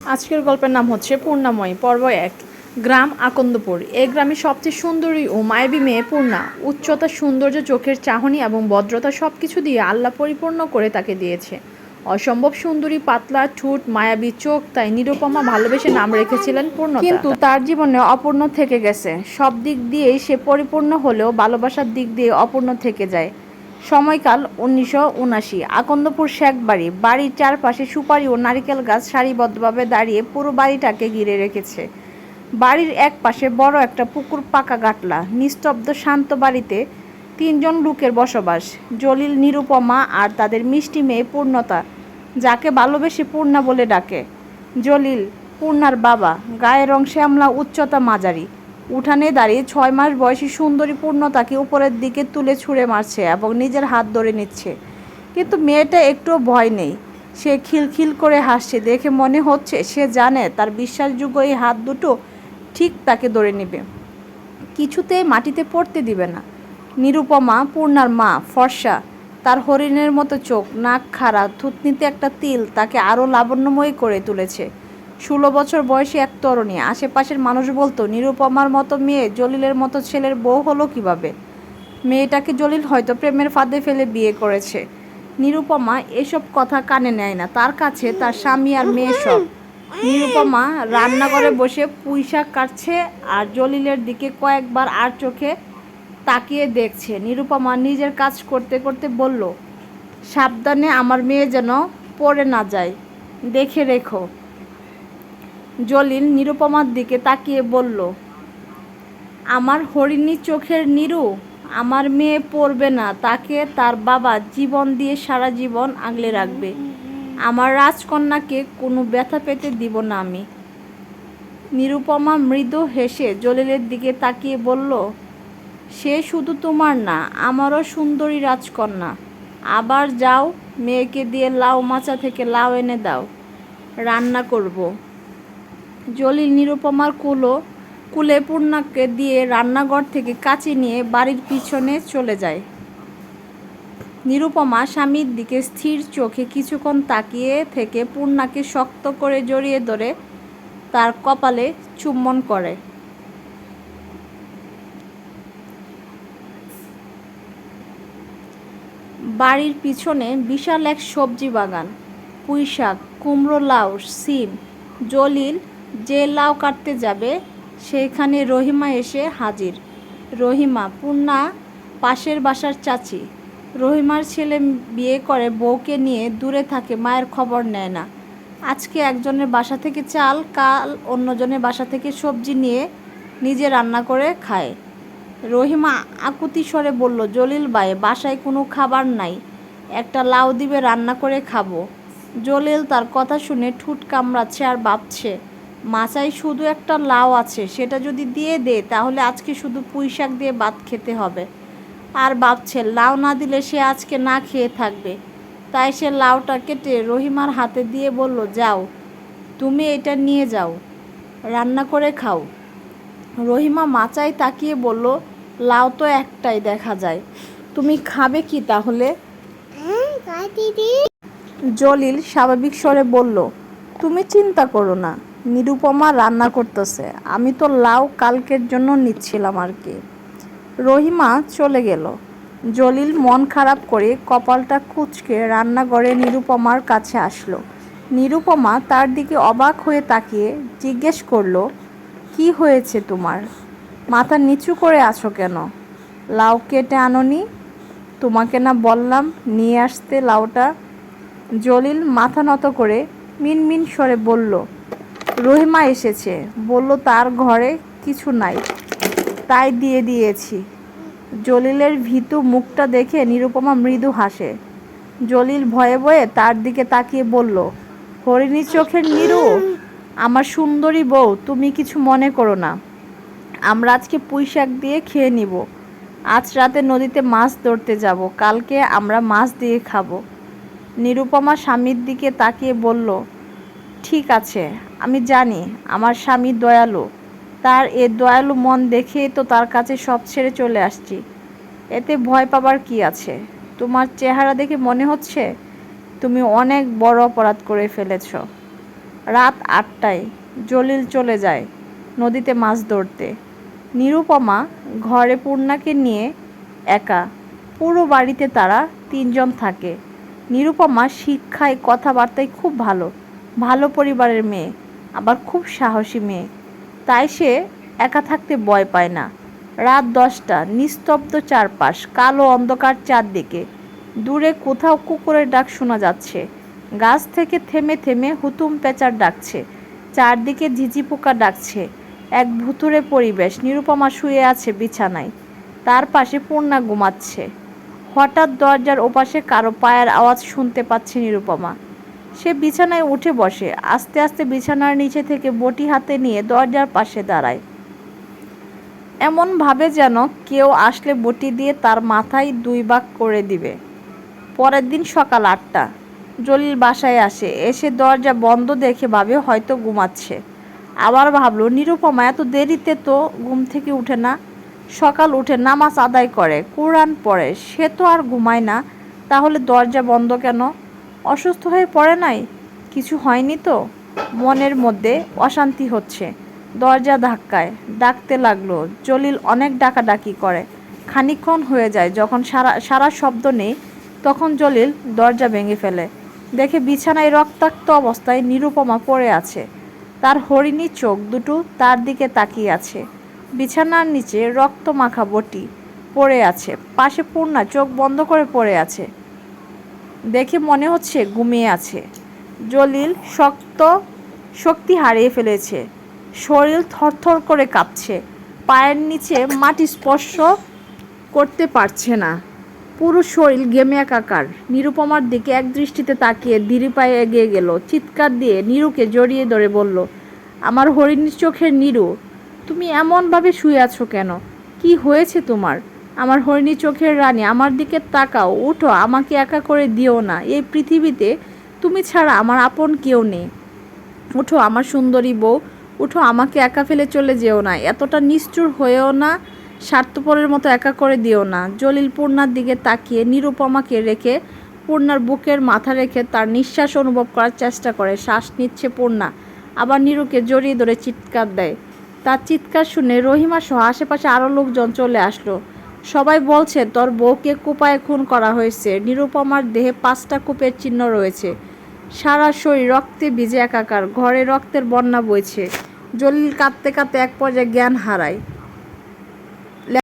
আজকের গল্পের নাম হচ্ছে পূর্ণাময়ী, পর্ব এক। গ্রাম আকন্দপুর। এই গ্রামের সবচেয়ে সুন্দরী ও মায়াবী মেয়ে পূর্ণা। উচ্চতা, সৌন্দর্য, চোখের চাহনি এবং ভদ্রতা সব কিছু দিয়ে আল্লাহ পরিপূর্ণ করে তাকে দিয়েছে। অসম্ভব সুন্দরী, পাতলা, ঠুট, মায়াবী চোখ, তাই নিরুপমা ভালোবেসে নাম রেখেছিলেন পূর্ণ কিন্তু তার জীবনে অপূর্ণ থেকে গেছে। সব দিক দিয়েই সে পরিপূর্ণ হলেও ভালোবাসার দিক দিয়ে অপূর্ণ থেকে যায়। সময়কাল উনিশশো উনাশি আকন্দপুর শেখ বাড়ি বাড়ির চারপাশে সুপারি ও নারিকেল গাছ সারিবদ্ধভাবে দাঁড়িয়ে পুরো বাড়িটাকে ঘিরে রেখেছে। বাড়ির এক পাশে বড় একটা পুকুর পাকা গাটলা নিস্তব্ধ শান্ত বাড়িতে তিনজন লোকের বসবাস। জলিল, নিরুপমা আর তাদের মিষ্টি মেয়ে পূর্ণতা, যাকে ভালোবেসে পূর্ণা বলে ডাকে। জলিল, পূর্ণার বাবা, গায়ের রং শ্যামলা, উচ্চতা মাঝারি। উঠানে দাঁড়িয়ে ছয় মাস বয়সী সুন্দরী পূর্ণতাকে উপরের দিকে তুলে ছুঁড়ে মারছে এবং নিজের হাত ধরে নিচ্ছে। কিন্তু মেয়েটা একটুও ভয় নেই। সে খিলখিল করে হাসছে। দেখে মনে হচ্ছে সে জানে তার বিশ্বাসযোগ্য এই হাত দুটো ঠিক তাকে ধরে নেবে। কিছুতেই মাটিতে পড়তে দিবে না। নিরুপমা, পূর্ণার মা, ফর্সা, তার হরিণের মতো চোখ, নাক খাড়া, থুতনিতে একটা তিল তাকে আরও লাবণ্যময়ী করে তুলেছে। ষোলো বছর বয়সী এক তরুণী। আশেপাশের মানুষ বলতো, নিরুপমার মতো মেয়ে, জলিলের মতো ছেলের বউ হলো কীভাবে? মেয়েটাকে জলিল হয়তো প্রেমের ফাঁদে ফেলে বিয়ে করেছে। নিরুপমা এসব কথা কানে নেয় না। তার কাছে তার স্বামী আর মেয়ে সব। নিরুপমা রান্নাঘরে বসে পুঁইশাক কাটছে আর জলিলের দিকে কয়েকবার আর চোখে তাকিয়ে দেখছে। নিরুপমা নিজের কাজ করতে করতে বলল, সাবধানে আমার মেয়ে যেন পড়ে না যায়। দেখে রেখো। জলিল নিরুপমার দিকে তাকিয়ে বলল, আমার হরিণী চোখের নিরু, আমার মেয়ে পড়বে না, তাকে তার বাবা জীবন দিয়ে সারা জীবন আগলে রাখবে। আমার রাজকন্যাকে কোনো ব্যথা পেতে দিব না আমি। নিরুপমা মৃদু হেসে জলিলের দিকে তাকিয়ে বলল, সে শুধু তোমার না, আমারও সুন্দরী রাজকন্যা। আবার যাও, মেয়েকে দিয়ে লাউ মাচা থেকে লাউ এনে দাও। রান্না করব। জলিল নিরুপমার কুলো, কুলে পূর্ণাকে দিয়ে রান্নাঘর থেকে কাচি নিয়ে বাড়ির পিছনে চলে যায়। নিরুপমা স্বামীর দিকে স্থির চোখে কিছুক্ষণ তাকিয়ে থেকে পূর্ণাকে শক্ত করে জড়িয়ে ধরে তার কপালে চুম্বন করে। বাড়ির পিছনে বিশাল এক সবজি বাগান। পুঁই শাক কুমড়ো লাউ, সিম, জলিল যে লাউ কাটতে যাবে, সেইখানে রহিমা এসে হাজির। রহিমা, পূর্ণা, পাশের বাসার চাচি। রহিমার ছেলে বিয়ে করে বউকে নিয়ে দূরে থাকে, মায়ের খবর নেয় না। আজকে একজনের বাসা থেকে চাল, কাল অন্যজনের বাসা থেকে সবজি নিয়ে নিজে রান্না করে খায়। রহিমা আকুতি স্বরে বলল, জলিল ভাই, বাসায় কোনো খাবার নাই। একটা লাউ দিবে, রান্না করে খাব। জলিল তার কথা শুনে ঠুট কামড়াচ্ছে আর ভাবছে মাচায় শুধু একটা লাউ আছে সেটা যদি দিয়ে দে তাহলে আজকে শুধু পুঁই শাক দিয়ে ভাত খেতে হবে। আর ভাবছে লাউ না দিলে সে আজকে না খেয়ে থাকবে। তাই সে লাউটা কেটে রহিমার হাতে দিয়ে বলল যাও তুমি এটা নিয়ে যাও রান্না করে খাও। রহিমা মাচায় তাকিয়ে বলল লাউ তো একটাই দেখা যায় তুমি খাবে কি তাহলে? জলিল স্বাভাবিক স্বরে বলল তুমি চিন্তা করো না নিরুপমা রান্না করতেছে। আমি তো লাউ কালকের জন্য নিচ্ছিলাম আর কি। রহিমা চলে গেল। জলিল মন খারাপ করে কপালটা কুচকে রান্নাঘরে নিরুপমার কাছে আসলো। নিরুপমা তার দিকে অবাক হয়ে তাকিয়ে জিজ্ঞেস করল, কি হয়েছে তোমার? মাথা নিচু করে আছো কেন? লাউ কেটে আনোনি? তোমাকে না বললাম নিয়ে আসতে লাউটা? জলিল মাথা নত করে মিনমিন স্বরে বলল রহিমা এসেছে। বলল, তার ঘরে কিছু নাই। তাই দিয়ে দিয়েছি। জলিলের ভীতু মুখটা দেখে নিরুপমা মৃদু হাসে। জলিল ভয়ে ভয়ে তার দিকে তাকিয়ে বলল, হরিণী চোখের নিরু, আমার সুন্দরী বউ, তুমি কিছু মনে করো না। আমরা আজকে পুঁই শাক দিয়ে খেয়ে নিব। আজ রাতে নদীতে মাছ ধরতে যাব। কালকে আমরা মাছ দিয়ে খাব। নিরুপমা স্বামীর দিকে তাকিয়ে বলল, ঠিক আছে। আমি জানি, আমার স্বামী দয়ালু। তার এ দয়ালু মন দেখেই তো তার কাছে সব ছেড়ে চলে আসছি। এতে ভয় পাবার কি আছে? তোমার চেহারা দেখে মনে হচ্ছে তুমি অনেক বড় অপরাধ করে ফেলেছ। রাত আটটায় জলিল চলে যায় নদীতে মাছ ধরতে। নিরুপমা ঘরে পূর্ণাকে নিয়ে একা। পুরো বাড়িতে তারা তিনজন থাকে। নিরুপমা শিক্ষায় কথাবার্তায় খুব ভালো ভালো পরিবারের মেয়ে। আবার খুব সাহসী মেয়ে। তাই সে একা থাকতে ভয় পায় না। রাত দশটা, নিস্তব্ধ চারপাশ, কালো অন্ধকার চারদিকে। দূরে কোথাও কুকুরের ডাক শোনা যাচ্ছে। গাছ থেকে থেমে থেমে হুতুম পেঁচার ডাকছে। চারদিকে ঝিঝি পোকা ডাকছে। এক ভুতুরে পরিবেশ, নিরুপমা শুয়ে আছে বিছানায়। তার পাশে পূর্ণা ঘুমাচ্ছে। হঠাৎ দরজার ওপাশে কারও পায়ের আওয়াজ শুনতে পাচ্ছে নিরুপমা। সে বিছানায় উঠে বসে। আস্তে আস্তে বিছানার নিচে থেকে বটি হাতে নিয়ে দরজার পাশে দাঁড়ায়। এমন ভাবে যেন কেউ আসলে বটি দিয়ে তার মাথায় দুই ভাগ করে দিবে। পরের দিন সকাল আটটা। জলিল বাসায় আসে। এসে দরজা বন্ধ দেখে ভাবে হয়তো ঘুমাচ্ছে। আবার ভাবলো, নিরুপমা, এত দেরিতে তো ঘুম থেকে উঠে না। সকাল উঠে নামাজ আদায় করে, কোরআন পড়ে। সে তো আর ঘুমায় না। তাহলে দরজা বন্ধ কেন? অসুস্থ হয়ে পড়ে নাই? কিছু হয়নি তো? মনের মধ্যে অশান্তি হচ্ছে। দরজা ধাক্কায় ডাকতে লাগল। জলিল অনেক ডাকাডাকি করে। খানিকক্ষণ হয়ে যায় যখন সারা সারা শব্দ নেই, তখন জলিল দরজা ভেঙে ফেলে। দেখে বিছানায় রক্তাক্ত অবস্থায় নিরুপমা পড়ে আছে। তার হরিণী চোখ দুটো তার দিকে তাকিয়ে আছে। বিছানার নিচে রক্ত মাখা বটি পড়ে আছে। পাশে পূর্ণা চোখ বন্ধ করে পড়ে আছে। দেখে মনে হচ্ছে ঘুমিয়ে আছে। জলিল শক্ত শক্তি হারিয়ে ফেলেছে। শরীর থরথর করে কাঁপছে। পায়ের নিচে মাটি স্পর্শ করতে পারছে না। পুরো শরীর গেমে একাকার। নিরুপমার দিকে এক দৃষ্টিতে তাকিয়ে ধীরে পায়ে এগিয়ে গেল। চিৎকার দিয়ে নিরুকে জড়িয়ে ধরে বলল, আমার হরিণীর চোখের নিরু, তুমি এমনভাবে শুয়ে আছো কেন? কি হয়েছে তোমার? আমার হরিণী চোখের রানী, আমার দিকে তাকাও, উঠো, আমাকে একা করে দিও না। এই পৃথিবীতে তুমি ছাড়া আমার আপন কেউ নেই। উঠো, আমার সুন্দরী বউ, উঠো, আমাকে একা ফেলে চলে যেও না। এতটা নিষ্ঠুর হয়েও না, স্বার্থপরের মতো একা করে দিও না। জলিল পূর্ণার দিকে তাকিয়ে নিরুপমাকে রেখে পূর্ণার বুকের মাথা রেখে তার নিঃশ্বাস অনুভব করার চেষ্টা করে। শ্বাস নিচ্ছে পূর্ণা, আবার নিরুকে জড়িয়ে ধরে চিৎকার দেয়। তার চিৎকার শুনে রহিমা সহ আশেপাশে আরও লোকজন চলে আসলো। সবাই বলছে, তোর বউকে কুপায় খুন করা হয়েছে। নিরুপমার দেহে পাঁচটা কূপের চিহ্ন রয়েছে। সারা শরীর রক্তে ভিজে একাকার। ঘরে রক্তের বন্যা বইছে। জলিল কাঁদতে কাঁদতে এক পর্যায়ে জ্ঞান হারায়।